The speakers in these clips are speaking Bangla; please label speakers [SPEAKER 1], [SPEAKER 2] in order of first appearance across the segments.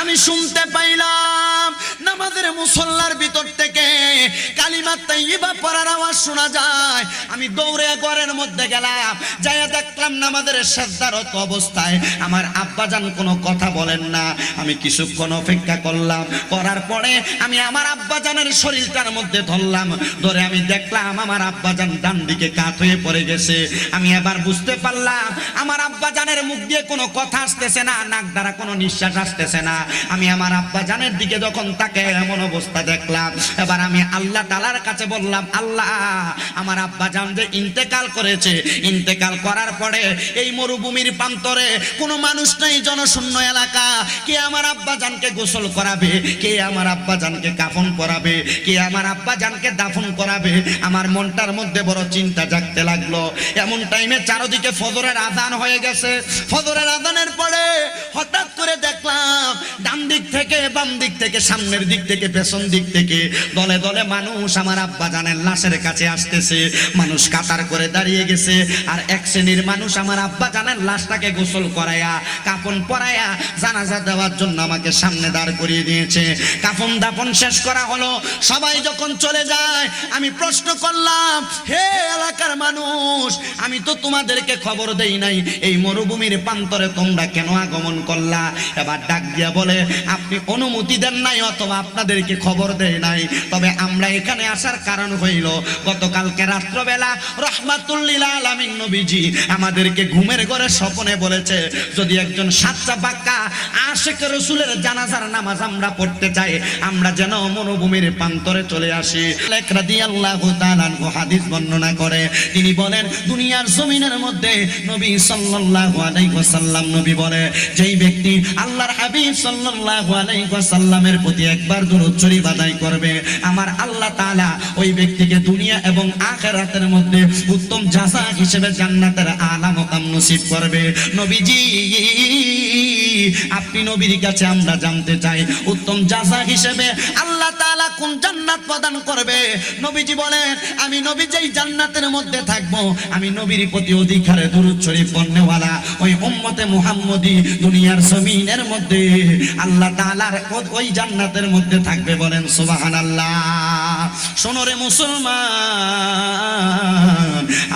[SPEAKER 1] আমি শুনতে পাইলাম মুসল্লার ভিতর থেকে কালিমা তাইয়্যিবা পড়ার আওয়াজ শোনা যায়। আমি দৌড়ে ঘরের মধ্যে গেলাম, যাইয়া দেখলাম নামাজের শ্রদ্ধারত অবস্থায় আমার আব্বাজান কোনো কথা বলেন না। আমি কিছুক্ষণ অপেক্ষা করলাম, করার পরে আমি আমার আব্বাজানের শরীরটার মধ্যে ধরলাম, ধরে আমি দেখলাম আমার আব্বাজান ডান দিকে কাত হয়ে পড়ে গেছে। আমি এবার বুঝতে পারলাম, আমার আব্বাজানের মুখ দিয়ে কোনো কথা আসতেছে না, নাক দ্বারা কোনো নিঃশ্বাস আসতেছে না। আমি আমার আব্বাজানের দিকে যখন তাকে এমন অবস্থা দেখলাম। এবার আমি আল্লাহ তালার কাছে বললাম, আল্লাহ, আমার আব্বাজান যে ইন্তেকাল করেছে, ইন্তেকাল করার পরে এই মরুভূমির প্রান্তরে কোনো মানুষ নাই, জনশূন্য এলাকা। কে আমার আব্বাজানকে গোসল করাবে? কে আমার আব্বাজানকে কাফন করাবে কে আমার আব্বাজানকে দাফন করাবে? আমার মনটার মধ্যে বড় চিন্তা জাগতে লাগল। এমন টাইমে চারদিকে ফজরের আদান হয়ে গেছে। ফজরের আদানের পরে হঠাৎ করে দেখলাম, ডান দিক থেকে বাম দিক থেকে সামনের দিক থেকে পেছন দিক থেকে, দলে দলে মানুষ আমার আব্বাজানের লাশের কাছে আসতেছে। মানুষ কাতার করে দাঁড়িয়ে গেছে। আর এক শ্রেণির মানুষ আমার আব্বাজানের লাশটাকে গোসল করায়া, কাফন পরায়া জানাজা দেওয়ার জন্য আমাকে সামনে দাঁড় করিয়ে দিয়েছে। কাফন দাফন শেষ করা হলো। সবাই যখন চলে যায়, আমি প্রশ্ন করলাম, হে এলাকার মানুষ, আমি তো তোমাদেরকে খবর দেই নাই। এই মরুভূমির প্রান্তরে তোমরা কেন আগমন করলা? এবার ডাক দিয়া বলে, আপনি অনুমতি দেন নাই অথবা আপনাদেরকে খবর দেয় নাই। তবে আমরা এখানে আসার কারণ হইল, গতকালকে রাত্রবেলা রহমাতুল্লিল আলামিন নবীজি আমাদেরকে ঘুমের ঘরে স্বপ্নে বলেছে, যদি একজন সাচ্চা বাক্কা আশেখ রসুলের জানাজার নামাজ আমরা পড়তে চাই, আমরা যেন মরুভূমির প্রান্তরে চলে আসি। হাদিস বর্ণনা করে, তিনি বলেন, দুনিয়ার জমিনের মধ্যে নবী সাল্লাল্লাহু আলাইহি নবী বলে, যেই ব্যক্তি আল্লাহর হাবিব সাল্লাল্লাহু আলাইহি প্রতি একবার দরুদ শরীফ করবে। আমার আল্লাহ তাআলা ওই ব্যক্তিকে দুনিয়া এবং আখিরাতের মধ্যে উত্তম জাযা হিসেবে জান্নাতের আলা মকাম নসিব করবে। নবীজি! আপনি নবীর কাছে আমরা জানতে চাই। উত্তম জাযা হিসেবে আল্লাহ তাআলা কোন জান্নাত প্রদান করবে? নবীজি বলেন, আমি নবী যেই জান্নাতের মধ্যে থাকব, আমি নবীর প্রতি অধিকারে দরুদ শরীফ পড়নেওয়ালা ওই উম্মতে মুহাম্মদী দুনিয়ার জমিনের মধ্যে আল্লাহ তাআলার ওই জান্নাতের মধ্যে থাকবে বলেন, সুবহানাল্লাহ। শোনো রে মুসলমান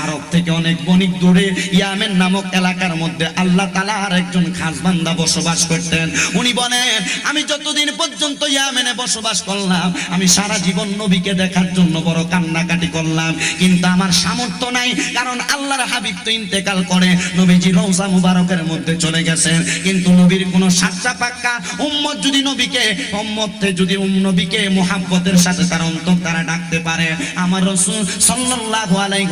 [SPEAKER 1] আরব থেকে অনেক বণিক দূরে ইয়ামেন নামক এলাকার মধ্যে আল্লাহ তাআলার একজন খাস বান্দা বসবাস করতেন। উনি বলেন, আমি যতদিন পর্যন্ত ইয়ামেনে বসবাস করলাম, আমি সারা জীবন নবীকে দেখার জন্য বড় কান্নাকাটি করলাম। কিন্তু আমার সামর্থ্য নাই, কারণ আল্লাহর হাবিব তো ইন্তেকাল করে। নবীজি রওজা মুবারকের মধ্যে চলে গেছেন। কিন্তু নবীর কোনো সাচ্চা পাক্কা উম্মত যদি নবীকে উম্মতে যদি উম নবীকে মোহাব্বতের সাথে তার অন্তর তারা ডাকতে পারে, আমার রাসূল সাল্লাল্লাহু আলাইহি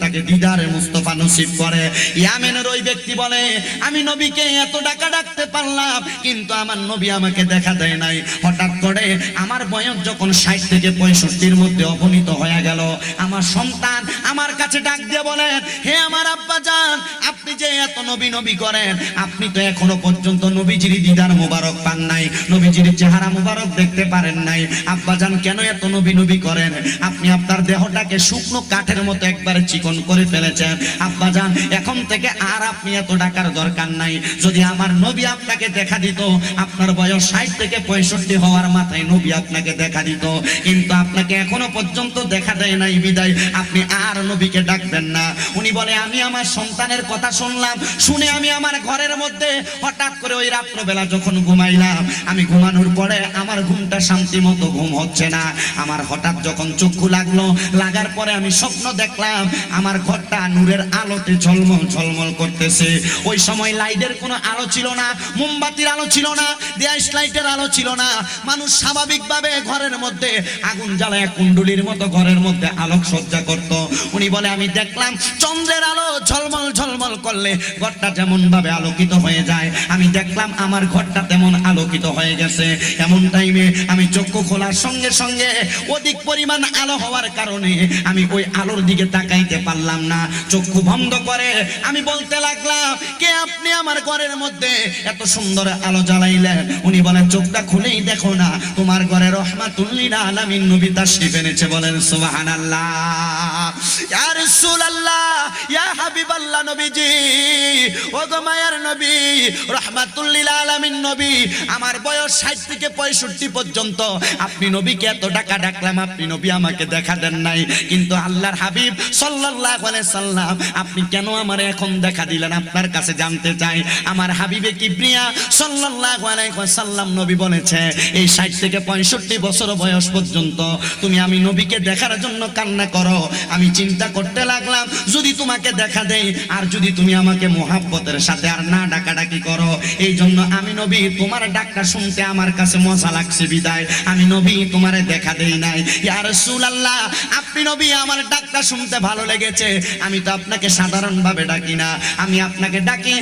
[SPEAKER 1] তাকে দিদারে মুস্তাফা নসিব করে। ইয়ামেনের ওই ব্যক্তি বলে, আমি নবীকে এত ডাকা ডাকতে পারলাম, কিন্তু আমার নবী আমাকে দেখা দেয় নাই। হঠাৎ করে আমার বয়স যখন ষাট থেকে পঁয়ষট্টির মধ্যে অবনীত হয়ে গেল, আমার সন্তান আমার কাছে ডাক দিয়ে বলেন হে আমার আব্বা যান আপনি যে এত নবী নবী করেন, আপনি তো এখনও পর্যন্ত নবীজির দিদার মোবারক পান নাই, নবীজির চেহারা মোবারক দেখতে পারেন নাই। আব্বা যান কেন এত নবী নবী করেন? আপনি আপনার দেহটাকে শুকনো কাঠের মতো একবারে চিকন করে ফেলেছেন আব্বা যান এখন থেকে আর আপনি এত ডাকার দরকার নাই। যদি আমার নবী আপনাকে দেখা দিত, আপনার বয়স ষাট থেকে পঁয়ষট্টি হওয়ার মাথায় নবী আপনাকে দেখা দিত। কিন্তু আপনাকে এখনও পর্যন্ত দেখা দেয় নাই, বিদায়। আপনি আর নবীকে ডাকবেন না। উনি বলে, আমি আমার সন্তানের কথা শুনলাম। শুনে আমি আমার ঘরের মধ্যে হঠাৎ করে ওই রাত্রবেলা যখন ঘুমাইলাম, আমি ঘুমানোর পরে আমার ঘুমটা শান্তি মতো ঘুম হচ্ছে না। আমার হঠাৎ যখন চক্ষু লাগল, লাগার পরে আমি স্বপ্ন দেখলাম আমার ঘরটা নূরের আলোতে ঝলমল ঝলমল করতেছে। ওই সময় লাইটের কোনো আলো ছিল না, মোমবাতির আলো ছিল না দেয়াস লাইটের আলো ছিল না। মানুষ স্বাভাবিকভাবে ঘরের মধ্যে আগুন জ্বালায়, কুণ্ডুলির মতো ঘরের মধ্যে আলোক সজ্জা করত। উনি বলে, আমি দেখলাম চন্দ্রের আলো ঝলমল ঝলমল করলে ঘরটা যেমন ভাবে আলোকিত হয়ে যায়। আমি দেখলাম আমার ঘরটা তেমন আলোকিত হয়ে গেছে। এমন টাইমে আমি চক্ষু খোলার সঙ্গে সঙ্গে অধিক পরিমাণ আলো হওয়ার কারণে আমি ওই আলোর দিকে তাকাইতে পারলাম না। চক্ষু বন্ধ করে আমি বলতে লাগলাম, কে আপনি আমার ঘরের মধ্যে এত সুন্দর আলো জ্বালাইলেন? উনি বলেন, চোখটা খুলেই দেখো না। তোমার ঘরে আলামিন নবী পর্যন্ত। আপনি নবীকে এত টাকা ডাকলাম, আপনি নবী আমাকে দেখা দেন নাই। কিন্তু আল্লাহর হাবিব সাল্লাল্লাহু সাল্লাম, আপনি কেন আমার এখন দেখা দিলেন? আপনার কাছে জানতে চাই, আমার হাবিবে কিবরিয়া সাল্লাল্লাহু আলাইহি সাল্লাম নবী বলেছে, এই ষাট থেকে পঁয়ষট্টি বছর বয়স পর্যন্ত তুমি আমি নবীকে দেখার জন্য কান্না করো। আমি চিন্তা করতে লাগলাম, যদি তোমাকে দেখা দেই, আর যদি তুমি আমাকে মোহাব্বতের সাথে আর না ডাকাডাকি করো, এই জন্য আমি নবী তোমার ডাকটা শুনতে আমার কাছে মজা লাগছে বিদায়। আমি নবী তোমারে দেখা দেই নাই। ইয়া রাসূলুল্লাহ, আপনি নবী, আমার ডাকটা শুনতে ভালো লেগেছে। আমি তো আপনাকে সাধারণ ভাবে ডাকি না। আমি আপনাকে ডাকি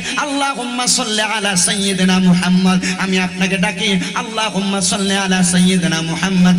[SPEAKER 1] সাল্লি আলা সাইয়্যিদিনা মুহাম্মদ। আমি আপনাকে ডাকি, আল্লাহুম্মা সাল্লি আলা মুহাম্মাদ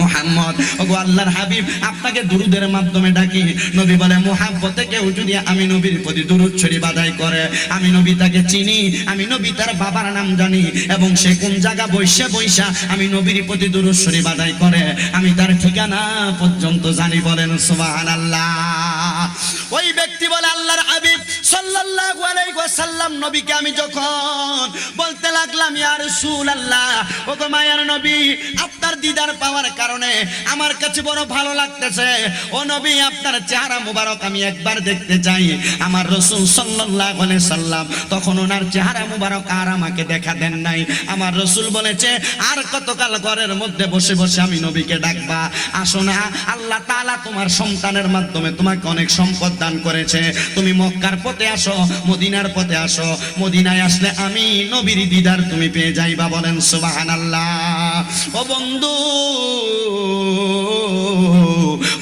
[SPEAKER 1] মোহাম্মদ। ওগো আল্লাহর হাবিব, আপনাকে দুরুদের মাধ্যমে ডাকি। নবী বলে, মোহাব্বতে কেউ যদি আমি নবীর প্রতি দুরুদ শরীফ আদায় করে, আমি নবী তাকে চিনি, আমি নবী তার বাবার নাম জানি, এবং সে কোন জায়গা বৈশা বৈশা আমি নবীর প্রতি দুরুদ শরীফ আদায় করে, আমি তার ঠিকানা পর্যন্ত জানি বলেন সুবহানাল্লাহ। ওই ব্যক্তি বলে আল্লাহর হাবিব সাল্লাল্লাহু আলাইহি ওয়াসাল্লাম, নবীকে আমি যখন বলতে লাগলাম, ইয়া রাসূলুল্লাহ, ওগো মায়ার নবী, আপনার দিদার পাওয়ার কারণে আমার কাছে বড় ভালো লাগতেছে। ও নবী, আপনার চেহারা মুবারক আমি একবার দেখতে চাই। আমার রসুল সাল্লাল্লাহু আলাইহি সাল্লাম তখন ওনার চেহারা মুবারক আর আমাকে দেখা দেন নাই। আমার রসুল বলেছে, আর কতকাল ঘরের মধ্যে বসে বসে আমি নবীকে ডাকবা? আসো না, আল্লাহ তাআলা তোমার সন্তানের মাধ্যমে তোমাকে অনেক সম্পদ দান করেছে। তুমি মক্কার পথে আসো, মদিনার পথে আসো। মদিনায় আসলে আমি নবীর দিদার তুমি পেয়ে যাইবা বলেন সুবহানাল্লাহ। ও বন্ধু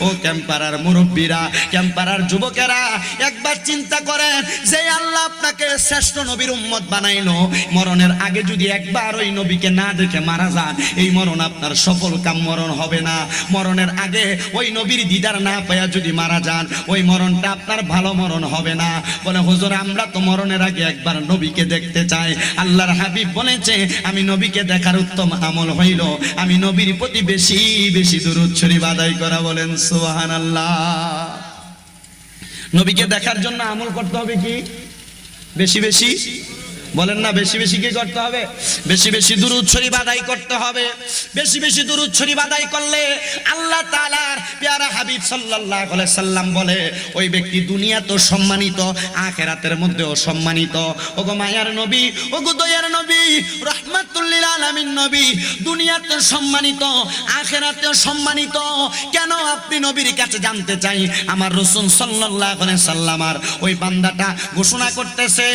[SPEAKER 1] ও ক্যাম্পারার মুরব্বীরা, ক্যাম্পারার যুবকেরা, একবার চিন্তা করেন যে আল্লাহ আপনাকে শ্রেষ্ঠ নবীর উম্মত বানাইলো। মরণের আগে যদি একবার ওই নবীকে না দেখে মারা যান, এই মরণ আপনার সফল কাম মরণ হবে না। মরণের আগে ওই নবীর দিদার না পায়া যদি মারা যান, ওই মরণটা আপনার ভালো মরণ হবে না। বলে, হুজুর, আমরা তো মরণের আগে একবার নবীকে দেখতে চাই। আল্লাহর হাবিব বলেছে, আমি নবীকে দেখার উত্তম আমল হইল। আমি নবীর প্রতি বেশি বেশি দূরত শরীফ আদায় করা বলেন নবীকে দেখার জন্য আমল করতে হবে কি? বেশি বেশি। বলেন না, বেশি বেশি কি করতে হবে? বেশি বেশি দুরুদ শরীফ আদায় করতে হবে। বেশি বেশি দুরুদ শরীফ আদায় করলে আল্লাহ তাআলার পেয়ারা হাবিব আলাইহি সাল্লাম বলে, ওই ব্যক্তি দুনিয়া তো সম্মানিত, আখেরাতের মধ্যেও সম্মানিত। ওগো মায়ার নবী, ওগো দয়ার নবী রহমাতুল্লিল আলামিন নবী, দুনিয়াতে সম্মানিত আখেরাতেও সম্মানিত, কেন আপনি নবীর কাছে জানতে চাই? আমার সাল্লাল্লাহু সাল্লামার ওই বান্দাটা ঘোষণা করতেছে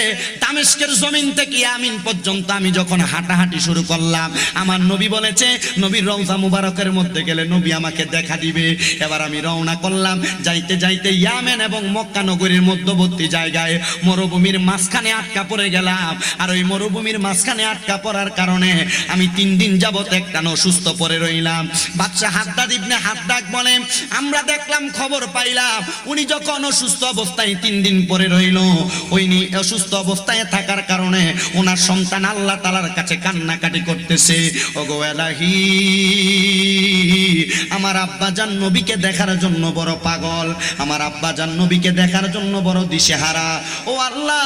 [SPEAKER 1] জমিন থেকে আমিন পর্যন্ত আমি যখন হাঁটাহাঁটি শুরু করলাম, আমার নবী বলেছে, নবীর মুবারকের মধ্যে গেলে নবী আমাকে দেখা দিবে। এবার আমি রওনা করলাম, যাইতে যাইতে ইয়ামেন এবং মক্কা নগরীর মধ্যবর্তী জায়গায় মরুভূমির মাঝখানে আটকা পড়ে গেলাম। আর ওই মরুভূমির মাঝখানে আটকা পড়ার কারণে আমি তিন দিন যাবত একটা অসুস্থ পরে রইলাম। বাচ্চা হাদ্দাদ ইবনে হাদ্দাক বলে আমরা দেখলাম, খবর পাইলাম, উনি যখন অসুস্থ অবস্থায় তিন দিন পরে রইল ওই অসুস্থ অবস্থায় থাকার কারণে ওনার সন্তান আল্লাহ তালার কাছে কান্নাকাটি করতেছে। ওগো এলাহি, আমার আব্বাজান নবীকে দেখার জন্য বড় পাগল, আমার আব্বাজান নবীকে দেখার জন্য বড় দিশেহারা। ও আল্লাহ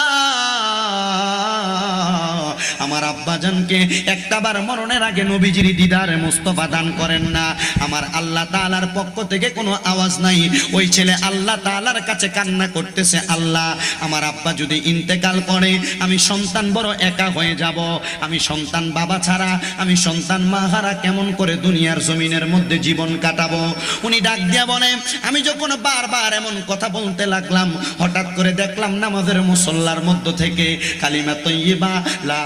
[SPEAKER 1] আমার আব্বাজানকে একটাবার মরণের আগে নবীজির দিদার মুস্তফা দান করেন না। আমার আল্লাহ তাআলার পক্ষ থেকে কোনো আওয়াজ নাই। ওই ছেলে আল্লাহ তাআলার কাছে কান্না করতেছে, আল্লাহ, আমার আব্বা যদি ইন্তেকাল করে, আমি সন্তান বড় একা হয়ে যাব। আমি সন্তান বাবা ছাড়া, আমি সন্তান মা হারা কেমন করে দুনিয়ার জমিনের মধ্যে জীবন কাটাবো? উনি ডাক দিয়া বলে, আমি যখন বারবার এমন কথা বলতে লাগলাম, হঠাৎ করে দেখলাম নামাজের মুসল্লার মধ্য থেকে কালিমা তৈবা লা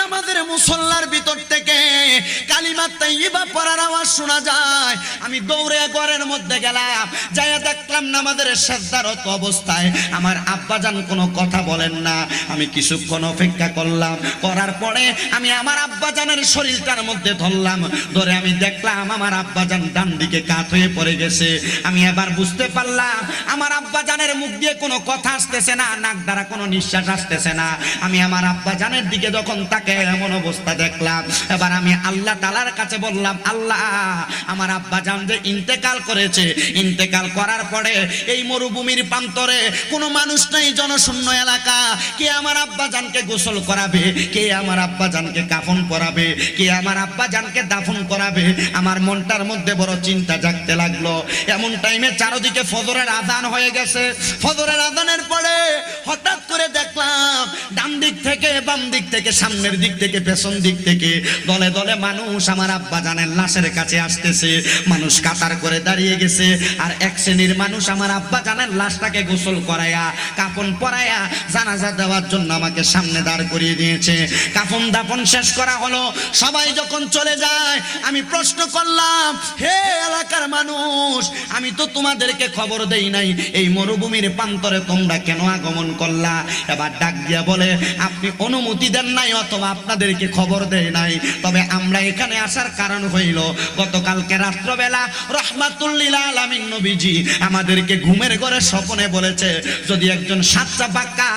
[SPEAKER 1] নামাজের মুসল্লার ভিতর থেকে কালিমা তাইয়্যিবা পড়ার আওয়াজ শোনা যায়। আমি দৌড়ে ঘরের মধ্যে গেলাম, যাইয়া দেখলাম নামাজের শ্রদ্ধারত অবস্থায় আমার আব্বাজান কোনো কথা বলেন না। আমি কিছুক্ষণ অপেক্ষা করলাম, করার পরে আমি আমার আব্বাজানের শরীরটার মধ্যে ধরলাম। ধরে আমি দেখলাম আমার আব্বাজান ডান দিকে কাত হয়ে পড়ে গেছে। আমি এবার বুঝতে পারলাম, আমার আব্বাজানের মুখ দিয়ে কোনো কথা আসতেছে না, নাক দ্বারা কোনো নিঃশ্বাস আসতেছে না। আমি আমার আব্বাজানের দিকে যখন তাকে এমন অবস্থা দেখলাম। এবার আমি আল্লাহ তালার কাছে বললাম, আল্লাহ, আমার আব্বাজান যে ইন্তেকাল করেছে, ইন্তেকাল করার পরে এই মরুভূমির প্রান্তরে কোনো মানুষ নেই, জনশূন্য এলাকা। কে আমার আব্বাজানকে গোসল করাবে? কে আমার আব্বাজানকে কাফন পরাবে? কে আমার আব্বাজানকে দাফন করাবে? আমার মনটার মধ্যে বড় চিন্তা জাগতে লাগল। এমন টাইমে চারদিকে ফজরের আদান হয়ে গেছে। ফজরের আদানের পরে হঠাৎ করে দেখলাম, ডান দিক থেকে বাম দিক থেকে সামনের দিক থেকে, পেছন দিক থেকে। দলে দলে মানুষ আমার আব্বা জানের লাশের কাছে আসতেছে। মানুষ কাতার করে দাঁড়িয়ে গেছে। আর এক শ্রেণির মানুষ আমার আব্বা জানের লাশটাকে গোসল করায়া কাপন পরায়া জানাজা দেওয়ার জন্য আমাকে সামনে দাঁড় করিয়ে দিয়েছে। কাফন দাপন শেষ করা হলো। সবাই যখন চলে যায়, আমি প্রশ্ন করলাম, হে এলাকার মানুষ, আমি তো তোমাদেরকে খবর দেই নাই। এই মরুভূমির প্রান্তরে তোমরা কেন আগমন করলা? এবার ডাক দিয়া বলে, আপনি অনুমতি দেন নাই অথবা আপনাদেরকে খবর দেয় নাই। তবে আমরা এখানে আসার কারণ হইল, গতকালকে রাত্রবেলা রহমাতুল্লিল আলামিন নবীজি আমাদেরকে ঘুমের ঘরে স্বপনে বলেছে, যদি একজন সাচ্চা বাক্কা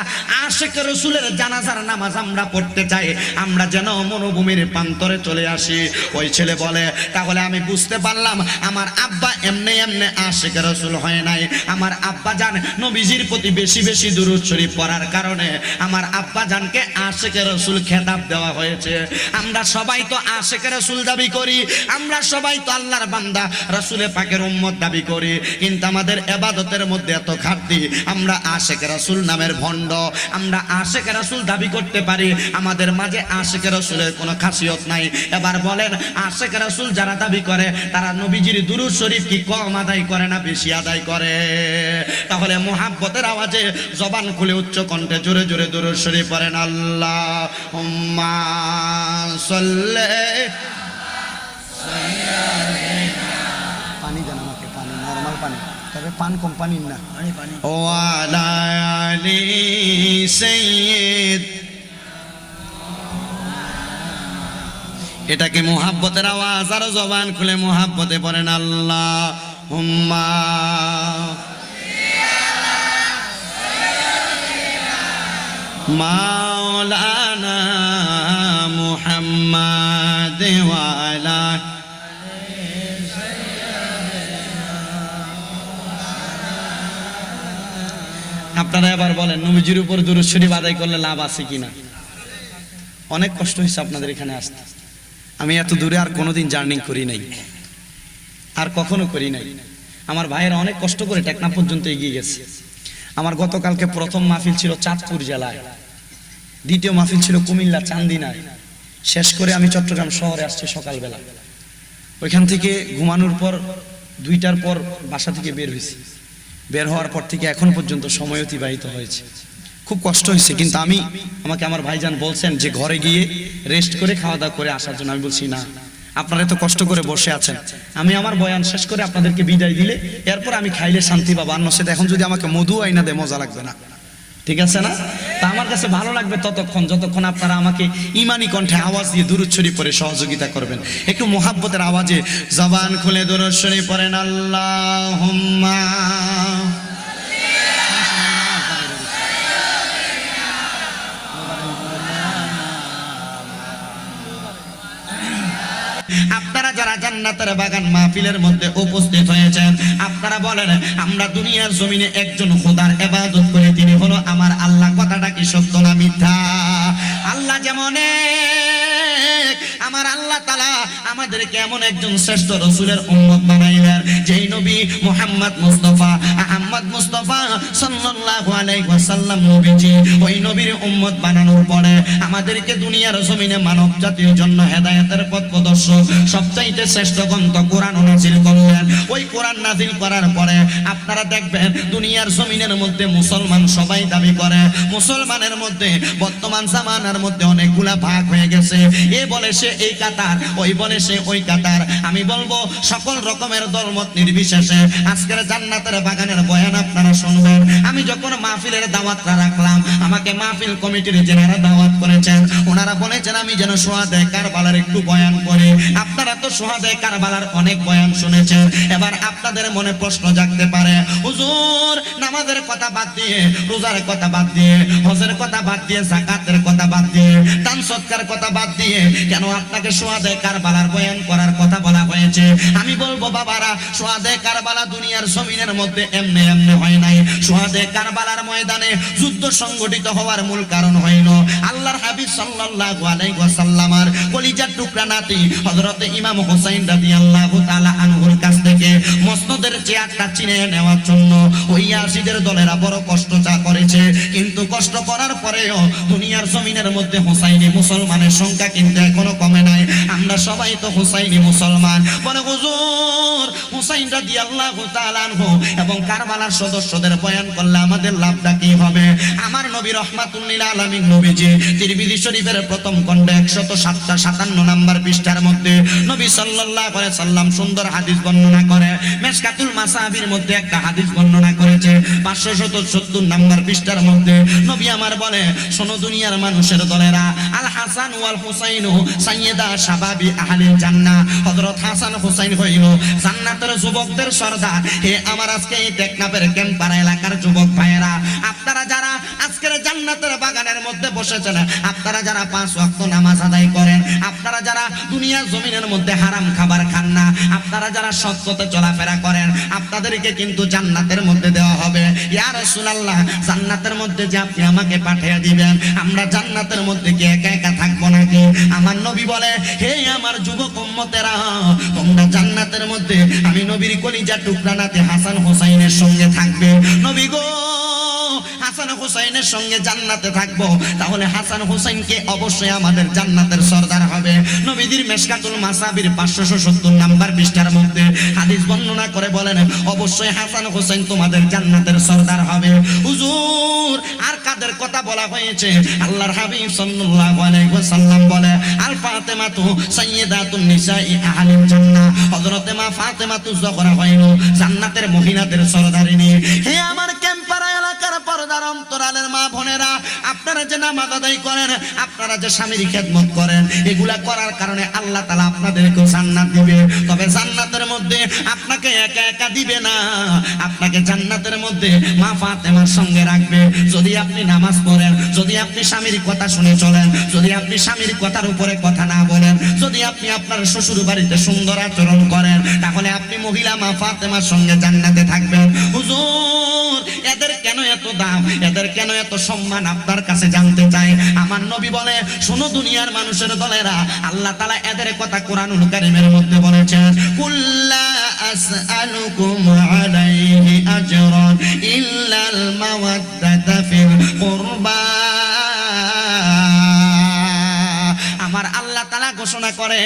[SPEAKER 1] আশেখ রসুলের জানাজার নামাজ আমরা পড়তে চাই, আমরা যেন মরুভূমির প্রান্তরে চলে আসি। ওই ছেলে বলে, তাহলে আমি বুঝতে পারলাম, আমার আব্বা এমনি এমনি আশেখ রসুল হয় নাই। আমার আব্বা জান নবীজির প্রতি বেশি বেশি দুরুদ শরীফ পড়ার কারণে, আমার আব্বা জানকে আশেখ রসুল খেতাব দেওয়া হয়েছে। আমরা সবাই তো আশেখ রসুল দাবি করি। আমরা সবাই তো আল্লাহর বান্দা, রসুলে পাকের উম্মত দাবি করি। কিন্তু আমাদের এবাদতের মধ্যে এত ঘাটতি। আমরা আশেখ রসুল নামের ভণ্ড। আমরা আশেখ রসুল দাবি করতে পারি। আমাদের মাঝে আশেখ রসুলের কোনো খাসিয়ত নাই। এবার বলেন, আশেখ রসুল যারা দাবি করে, তারা নবীজির দুরুদ শরীফ কি কম আদায় করে না বেশি আদায় করে? তাহলে মোহাব্বতের আওয়াজে জবান খুলে উচ্চ কণ্ঠে জোরে জোরে দুরুদ শরীফ পড়েন আল্লাহ। হুম্মা সাল্লে
[SPEAKER 2] পানি দেন আমাকে পানি নর্মাল পানি তবে পান কোম্পানির না পানি পানি
[SPEAKER 1] وعلى آل سيد এটাকে মোহাব্বতের আওয়াজ আর জবান খুলে মোহাব্বতে পড়েন আল্লাহ হুম্মা মাওলানা মুহাম্মাদ ওয়ালা আপনারা এবার বলেন, নবীজির উপর দুরুদ আদায় করলে লাভ আছে কিনা? অনেক কষ্ট হয়েছে আপনাদের এখানে আসতে। আমি এত দূরে আর কোনোদিন জার্নি করি নাই। আর কখনো করি নাই। আমার ভাইয়েরা অনেক কষ্ট করে টেকনা পর্যন্ত এগিয়ে গেছে। আমার গতকালকে প্রথম মাহফিল ছিল চাঁদপুর জেলায়। দ্বিতীয় মাহফিল ছিল কুমিল্লা চান্দিনায়। শেষ করে আমি চট্টগ্রাম শহরে আসছি সকালবেলা। ওইখান থেকে ঘুমানোর পর দুইটার পর বাসা থেকে বের হয়েছি। বের হওয়ার পর থেকে এখন পর্যন্ত সময় অতিবাহিত হয়েছে। খুব কষ্ট হয়েছে, কিন্তু আমি, আমাকে আমার ভাইজান বলছেন যে ঘরে গিয়ে রেস্ট করে খাওয়া দাওয়া করে আসার জন্য। আমি বলছি, না, আপনারা এত কষ্ট করে বসে আছেন। আমি আমার বয়ান শেষ করে আপনাদেরকে বিদায় দিলে, এরপর আমি খাইলে শান্তি পাবো। আর নসেদ, এখন যদি আমাকে মধু আইনা দেয়, মজা লাগবে না। ঠিক আছে না? তা আমার কাছে ভালো লাগবে ততক্ষণ, যতক্ষণ আপনারা আমাকে ইমানি কণ্ঠে আওয়াজ দিয়ে দূরচ্ছরি পরে সহযোগিতা করবেন। একটু মোহাব্বতের আওয়াজে জবান খুলে দূর দূরচ্ছরি পড়েন আল্লাহ আপনারা যারা জান্নাতের বাগান মাহফিলের মধ্যে উপস্থিত হয়েছেন, আপনারা বলেন, আমরা দুনিয়ার জমিনে একজন খোদার এবাদত করে তিনি হলো আমার আল্লাহ। কথাটা কি সত্য না মিথ্যা? আল্লাহ যেমন আমার আল্লাহ তালা আমাদেরকে এমন একজন শ্রেষ্ঠ রসুলের উম্মত বানাইলেন, যেই নবী মোহাম্মদ মুস্তফা আহমদ মুস্তফা সাল্লাল্লাহু আলাইহি ওয়াসাল্লাম নবীজি। ওই নবীর উম্মত বানানোর পরে আমাদেরকে দুনিয়ার জমিনে মানব জাতির জন্য হেদায়েতের পথ প্রদর্শক, সবচাইতে শ্রেষ্ঠ গ্রন্থ কোরআন নাজিল করলেন। ওই কোরআন নাজিল করার পরে আপনারা দেখবেন দুনিয়ার জমিনের মধ্যে মুসলমান সবাই দাবি করে। মুসলমানের মধ্যে, বর্তমান জামানার মধ্যে অনেকগুলা ভাগ হয়ে গেছে। এ বলে সে এই কাতার, ওই বলে সে ওই কাতার। আমি বলব, সকল রকমের দলমত নির্বিশেষে আজকের জান্নাতের বাগানের আপনারা শুনবেন। আমি যখন মাহফিলের দাওয়াতটা রাখলাম, আমাকে মাহফিল কমিটির যেনারা দাওয়াত করেছেন, ওনারা বলেছেন, আমি যেন সোহাদে কারবালার একটু বয়ান করি। আপনারা তো কারবালার অনেক বয়ান শুনেছেন। এবার আপনাদের মনে প্রশ্ন জাগতে পারে, হুজুর, নামাজের কথা বাদ দিয়ে, রোজার কথা বাদ দিয়ে, হজের কথা বাদ দিয়ে, জাকাতের কথা বাদ দিয়ে সৎকার কথা বাদ দিয়ে কেন আপনাকে সোহাদে কারবালার বয়ান করার কথা বলা হয়েছে? আমি বলব, বাবারা, সোহাদে কারবালা দুনিয়ার জমিনের মধ্যে এমনি এমনি হয় নাই। সোহাদে কারবালার ময়দানে যুদ্ধ সংগঠিত হওয়ার মূল কারণ হইল আল্লাহর হাবিব সাল্লাল্লাহু আলাইহি ওয়াসাল্লামার কলিজার টুকরা নাতি হযরত ইমাম হোসেন রাদিয়াল্লাহু তাআলা আনহুর কাছ থেকে মসনদের চেয়ারটা চিনে নেওয়ার জন্য ওই ইয়াসিদের দলেরা বড় কষ্ট চা করেছে। কিন্তু কষ্ট করার পরেও দুনিয়ার জমিনের মধ্যে হোসাইনি মুসলমানের সংখ্যা কিন্তু এখনও কমে নাই। আমরা সবাই তো হোসাইনি মুসলমান। বলে, হুজুর, হুসাইন রাদিয়াল্লাহু তাআলা আনহু এবং কারবালার সদস্যদের বয়ান করলে আমাদের লাভটা কি হবে? আমার নবী রহমাতুল্লিল আলামিন নবীজি, তিরমিজি শরীফের প্রথম খণ্ডে 157 নাম্বার পৃষ্ঠার মধ্যে নবী সাল্লাল্লাহু আলাইহি সাল্লাম সুন্দর হাদিস বর্ণনা করে। মেশকাতুল মাসাবির মধ্যে একটা হাদিস বর্ণনা করেছে 570 নাম্বার পৃষ্ঠার মধ্যে নবী আমার বলে, শোনো দুনিয়ার মানুষের দলেরা, আল হাসান ওয়াল হুসাইন সাইয়্যিদা শাবাবি আহলিল জান্নাহ। হযরত হাসান হুসাইন হইল, জান্নাতের যুবকদের সর্দার, হে আমার আজকে এই টেকনাফের ক্যাম্পারা এলাকার যুবক ভাইয়েরা? আপনারা যারা আজকের জান্নাতের বাগানের মধ্যে বসেছেন, আপনারা যারা পাঁচ ওয়াক্ত নামাজ আদায় করেন যারা দুনিয়ার জমিনের মধ্যে হারাম খাবার খান না। আপনারা যারা পথে চলাফেরা করেন, আপনাদেরকে কিন্তু জান্নাতের মধ্যে দেওয়া হবে। ইয়া রাসূলুল্লাহ, জান্নাতের মধ্যে যে আপনি আমাকে পাঠিয়ে দিবেন, আমরা জান্নাতের মধ্যে কি একা একা থাকব নাকি? আমার নবী বলে, হে আমার যুবক উম্মতেরা, তোমরা জান্নাতের মধ্যে, আমি নবীর কলিজা টুকরা নাতে হাসান হোসাইনের সঙ্গে থাকবে। নবী গো হাসান হুসাইনের সঙ্গে জান্নাতে থাকব, তাহলে হাসান হুসাইনকে অবশ্যই আমাদের জান্নাতের সর্দার হবে। নবীজির মেশকাতুল মাসাবির পাঁচশো সত্তর নাম্বার পৃষ্ঠার মধ্যে হাদিস বর্ণনা করে বলেন, অবশ্যই হাসান হুসাইন তোমাদের জান্নাতের সর্দার হবে। হুজুর, আর কাদের কথা বলা হয়েছে? আল্লাহর হাবিব সাল্লাল্লাহু আলাইহি ওয়াসাল্লাম বলে, আল ফাতেমাতু সাইয়্যিদাতুন নিসাই আহলিল জান্নাহ। হযরতে মা ফাতেমাতু জহরা হইল জান্নাতের মহিলাদের সর্দারিনী। হে আমার ক্যাম্পারা পর্দার অন্তরালের মা বোনেরা, আপনারা যে নামাজ আদায় করেন, আপনারা যে স্বামীর খেদমত করেন, এগুলা করার কারণে আল্লাহ তালা আপনাদেরকে জান্নাত দিবে। তবে জান্নাতের মধ্যে আপনাকে একা একা দিবে না। আপনাকে জান্নাতের মধ্যে মা ফাতেমার সঙ্গে রাখবে। যদি আপনি নামাজ পড়েন, যদি আপনি স্বামীর কথা শুনে চলেন, যদি আপনি স্বামীর কথার উপরে কথা না বলেন, যদি আপনি আপনার শ্বশুর বাড়িতে সুন্দর আচরণ করেন, তাহলে আপনি মহিলা মা ফাতেমার সঙ্গে জান্নাতে থাকবেন। হুজুর এদের কেন এত দাম? এদের কেন এত সম্মান আপনার কাছে জানতে চাই? আমার নবী বলে, শোনো দুনিয়ার মানুষের দলেরা, আল্লাহ তালা এদের কথা কোরআনুল কারিমের মধ্যে বলেছেন কুল্লা আসআলুকুম ইল্লাল মাওয়াদ্দাতা ফিল কুরবা ঘোষণা করে,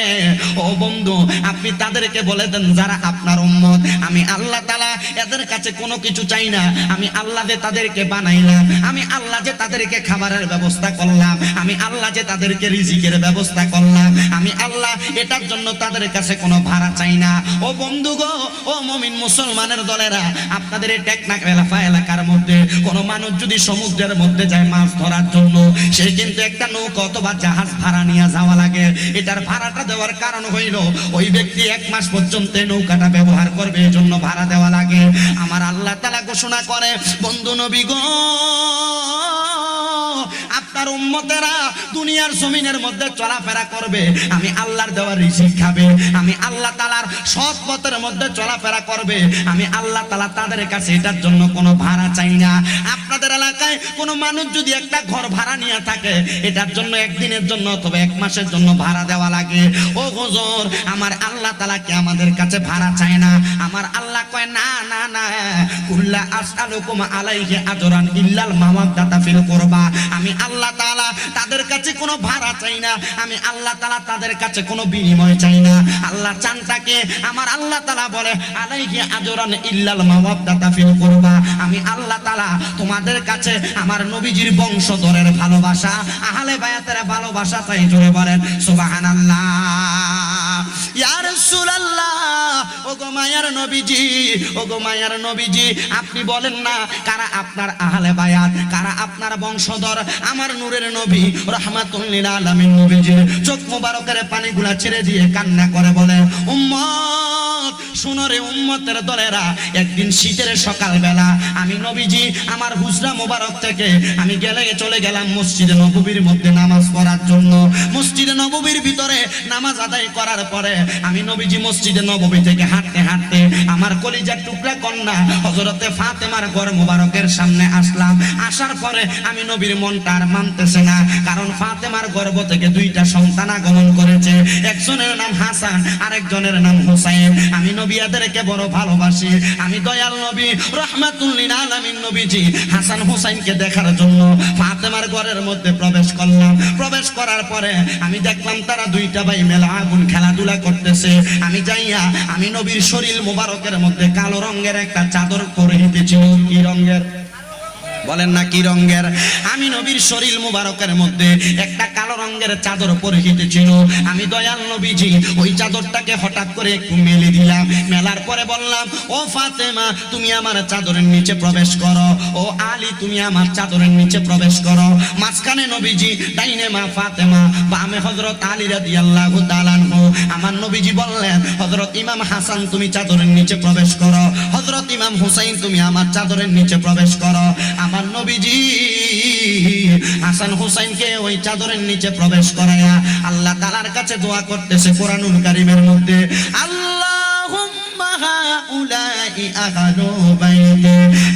[SPEAKER 1] ও বন্ধু, আপনি তাদেরকে বলে দেন যারা আপনার উম্মত। আমি আল্লাহ তালা এদের কাছে কোনো কিছু চাই না। আমি আল্লাহ যে তাদেরকে বানাইলাম, আমি আল্লাহ যে তাদেরকে খাবারের ব্যবস্থা করলাম, আমি আল্লাহ যে তাদেরকে রিজিকের ব্যবস্থা করলাম, আমি আল্লাহ এটার জন্য তাদের কাছে কোনো ভাড়া চাই না। ও বন্ধু গো, ও মমিন মুসলমানের দলেরা, আপনাদের এই টেকনাক এলাকা, এলাকার মধ্যে কোনো মানুষ যদি সমুদ্রের মধ্যে যায় মাছ ধরার জন্য, সে কিন্তু একটা নৌকা অথবা জাহাজ ভাড়া নিয়ে যাওয়া লাগে। এটার ভাড়াটা দেওয়ার কারণ হইল, ওই ব্যক্তি এক মাস পর্যন্ত নৌকাটা ব্যবহার করবে এই জন্য ভাড়া দেওয়া লাগে। আমার আল্লাহ তালা ঘোষণা করে, বন্ধু নবী গো আপনার উম্মতেরা দুনিয়ার জমিনের মধ্যে চলাফেরা করবে। আমি আল্লাহর দেওয়া রিজিক খাবে। আমি আল্লাহ তালার সৎ পথের মধ্যে চলাফেরা করবে। আমি আল্লাহ তালা তাদের কাছে এটার জন্য কোনো ভাড়া চাই না। আপনাদের এলাকায় কোনো মানুষ যদি একটা ঘর ভাড়া নিয়ে থাকে, এটার জন্য একদিনের জন্য অথবা এক মাসের জন্য ভাড়া দেওয়া লাগে। ও হুজুর, আমার আল্লাহ তালা কি আমাদের কাছে ভাড়া চায় না? আমার আল্লাহ কয়, না না না। কুল্লা আসআলুকুম আলাইহি আজরান ইল্লাল মাওয়াদ্দাতা ফিল কুরবা। আমি আল্লাহ তাআলা তাদের কাছে কোনো ভাড়া চাই না। আমি আল্লাহ তালা তাদের কাছে কোনো বিনিময় চাই না। আল্লাহ চানটাকে আমার আল্লাহ তালা বলে, আলাইহি আজরান ইল্লাল মাওয়াদ্দাতা ফিল কুরবা। আমি আল্লাহ তালা তোমাদের কাছে আমার নবীজির বংশধরের ভালোবাসা, আহলে বায়াতের ভালোবাসা তাই জোরে বলেন গো মায়ার নবীজি নবীজি, আপনি বলেন না, কারা আপনার আহলে বায়াত, কারা আপনার বংশধর? আমার নূরের নবী রহমাতুল্লিল আলামিন নবীজির চোখ মুবারকের পানিগুলা ছেড়ে দিয়ে কান্না করে বলে উম্মত শুনো উম্মতের দলেরা, একদিন শীতের সকালবেলা আমি নবীজি আমার হুজরা মোবারক থেকে আমি গেলে চলে গেলাম মসজিদে নববীর মধ্যে নামাজ পড়ার জন্য। মসজিদে নববীর ভিতরে নামাজ আদায় করার পরে আমি নবীজি মসজিদে নববী থেকে হাঁটতে হাঁটতে আমার কলিজার টুকরা কন্যা হজরতে ফাতেমার ঘর মোবারকের সামনে আসলাম। আসার পরে আমি নবীর মনটা আর মানতেছে না, কারণ ফাতেমার গর্ভ থেকে দুইটা সন্তান আগমন করেছে। একজনের নাম হাসান, আরেকজনের নাম হোসাইন। আমি নবিয়াদেরকে বড় ভালোবাসি। আমি দয়াল নবী রহমাতুল্লিন আলামিন নবীজি। হাসান হুসাইনকে দেখার জন্য ফাতেমার ঘরের মধ্যে প্রবেশ করলাম। প্রবেশ করার পরে আমি দেখলাম তারা দুইটা ভাই মেলা আগুন খেলাধুলা করতেছে। আমি যাইয়া, আমি নবীর শরীর মোবারকের মধ্যে কালো রঙের একটা চাদর করে দিতেছি কি রঙের? বলেন না কি রঙের? আমি নবীর শরীর মুবারকের মধ্যে একটা কালো রঙের চাদর পরিহিত ছিল আমি দয়াল নবীজি, ওই চাদরটাকে হঠাৎ করে একটু মেলে দিলাম। মেলার পরে বললাম, ও ফাতেমা, তুমি আমার চাদরের নিচে প্রবেশ করো। ও আলী, তুমি আমার চাদরের নিচে প্রবেশ করো। মাঝখানে নবীজি, ডাইনে মা ফাতেমা, বামে হজরত আলী রাদিয়াল্লাহু তাআলা আনহু। আমার নবীজি বললেন হজরত ইমাম হাসান, তুমি চাদরের নিচে প্রবেশ করো। হজরত ইমাম হুসাইন, তুমি আমার চাদরের নিচে প্রবেশ করো। আমার নবীজি হাসান হুসাইনকে ওই চাদরের নিচে প্রবেশ আল্লাহ তালার কাছে দোয়া করতেছে কোরআনুল কারিমের মধ্যে আল্লাহ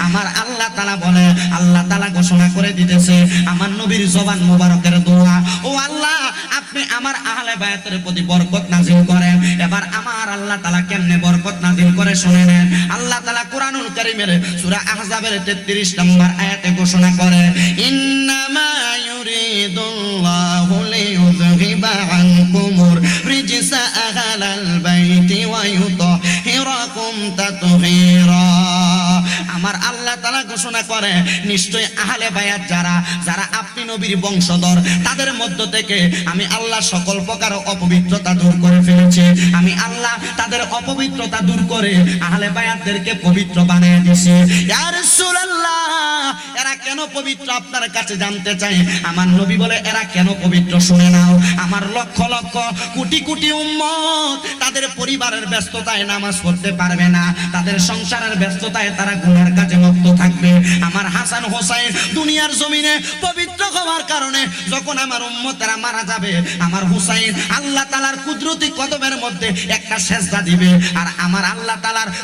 [SPEAKER 1] আমার আল্লাহ তালা বলে, আল্লাহ তালা ঘোষণা করে দিতেছে, আমার নবীর জবান মোবারকের দোয়া। ও আল্লাহ আপনি আমার আহলে বায়াতের প্রতি বরকত নাজিল করেন। এবার আমার আল্লাহ তালা কেমনে বরকত নাজিল করে শুনে নেন আল্লাহ তালা কোরআনুল কারিমের সূরা আহজাবের 33 নম্বর আয়াতে ঘোষণা করে ইন্নামা ইউরিদুল্লাহু লিইউযহিবা আনকুমুর আহলাল বাইতি ওয়া ইউতাহিরাকুম তাতহীরা আমার আল্লাহ তাআলা ঘোষণা করে নিশ্চয় আহলে বায়াত যারা যারা আপনি নবীর বংশধর, তাদের মধ্য থেকে আমি আল্লাহ সকল প্রকার অপবিত্রতা দূর করে ফেলেছি। আমি আল্লাহ তাদের অপবিত্রতা দূর করে আহলে বায়াতদেরকে পবিত্র বানিয়ে দিয়েছি। ইয়া রাসূলুল্লাহ, এরা কেন পবিত্র আপনার কাছে জানতে চাই? আমার নবী বলে, এরা কেন পবিত্র? শুনে নাও। আমার লক্ষ লক্ষ কোটি কোটি উম্মত, তাদের পরিবারের ব্যস্ততায় নামাজ পড়তে পারবে না, তাদের সংসারের ব্যস্ততায় তারা গুনার কাজে মুক্ত থাকবে। আমার হাসান হোসাইন দুনিয়ার জমিনে পবিত্র হওয়ার কারণে যখন আমার উম্মতেরা মারা যাবে, আমার হুসাইন আল্লাহ তালার কুদরতি কদমের মধ্যে একটা সেজদা দিবে, আর আমার আল্লাহ তালার